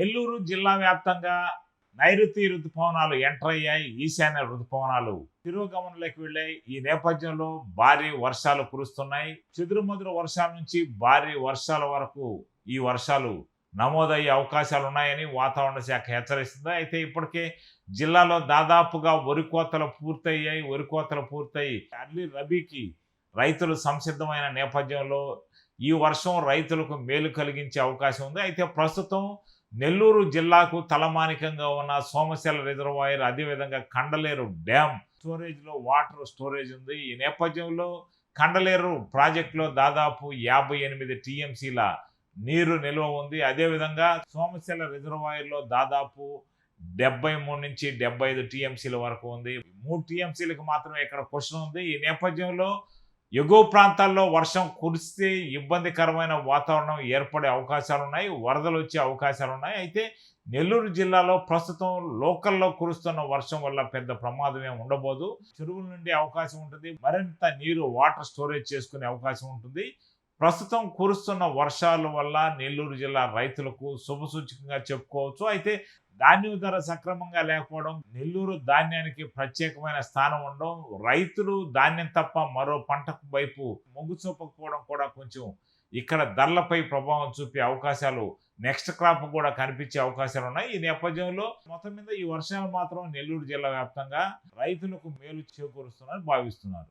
నెల్లూరు జిల్లా వ్యాప్తంగా నైరుతి ఋతుపవనాలు ఎంటర్ అయ్యాయి ఈశాన్య ఋతుపవనాలు తిరోగమనంలోకి వెళ్ళాయి ఈ నేపథ్యంలో భారీ వర్షాలు కురుస్తున్నాయి. చెదురుమదురు వర్షాల నుంచి భారీ వర్షాల వరకు ఈ వర్షాలు నమోదయ్యే అవకాశాలు ఉన్నాయని వాతావరణ శాఖ హెచ్చరిస్తుంది. అయితే ఇప్పటికే జిల్లాలో దాదాపుగా వరి కోతలు పూర్తయ్యాయి వరి కోతలు పూర్తయి అర్లీ రబీకి రైతులు సంసిద్ధమైన నేపథ్యంలో ఈ వర్షం రైతులకు మేలు కలిగించే అవకాశం ఉంది. అయితే ప్రస్తుతం నెల్లూరు జిల్లాకు తలమానికంగా ఉన్న సోమశిల రిజర్వాయర్ అదేవిధంగా కండలేరు డ్యామ్ స్టోరేజ్లో వాటర్ స్టోరేజ్ ఉంది. ఈ నేపథ్యంలో కండలేరు ప్రాజెక్టులో దాదాపు యాభై ఎనిమిది టీఎంసీల నీరు నిల్వ ఉంది. అదేవిధంగా సోమశిల రిజర్వాయర్లో దాదాపు డెబ్బై మూడు నుంచి డెబ్బై ఐదు టీఎంసీల వరకు ఉంది. మూడు టీఎంసీలకు మాత్రమే ఇక్కడ క్వశ్చన్ ఉంది. ఈ నేపథ్యంలో ఎగువ ప్రాంతాల్లో వర్షం కురిస్తే ఇబ్బందికరమైన వాతావరణం ఏర్పడే అవకాశాలు ఉన్నాయి వరదలు వచ్చే అవకాశాలు ఉన్నాయి అయితే నెల్లూరు జిల్లాలో ప్రస్తుతం లోకల్లో కురుస్తున్న వర్షం వల్ల పెద్ద ప్రమాదం ఏమి ఉండబోదు. చెరువుల నుండి అవకాశం ఉంటుంది. మరింత నీరు వాటర్ స్టోరేజ్ చేసుకునే అవకాశం ఉంటుంది. ప్రస్తుతం కురుస్తున్న వర్షాల వల్ల నెల్లూరు జిల్లా రైతులకు శుభసూచకంగా చెప్పుకోవచ్చు. అయితే ధాన్యం ధర సక్రమంగా లేకపోవడం నెల్లూరు ధాన్యానికి ప్రత్యేకమైన స్థానం ఉండడం రైతులు ధాన్యం తప్ప మరో పంటకు వైపు మొగ్గు చూపకపోవడం కూడా కొంచెం ఇక్కడ ధరలపై ప్రభావం చూపే అవకాశాలు నెక్స్ట్ క్రాప్ కూడా కనిపించే అవకాశాలు ఉన్నాయి. ఈ నేపథ్యంలో మొత్తం మీద ఈ వర్షాలు మాత్రం నెల్లూరు జిల్లా వ్యాప్తంగా రైతులకు మేలు చేకూరుస్తున్నారని భావిస్తున్నారు.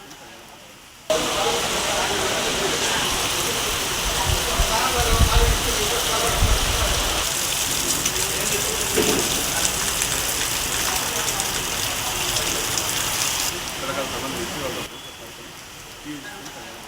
Thank you.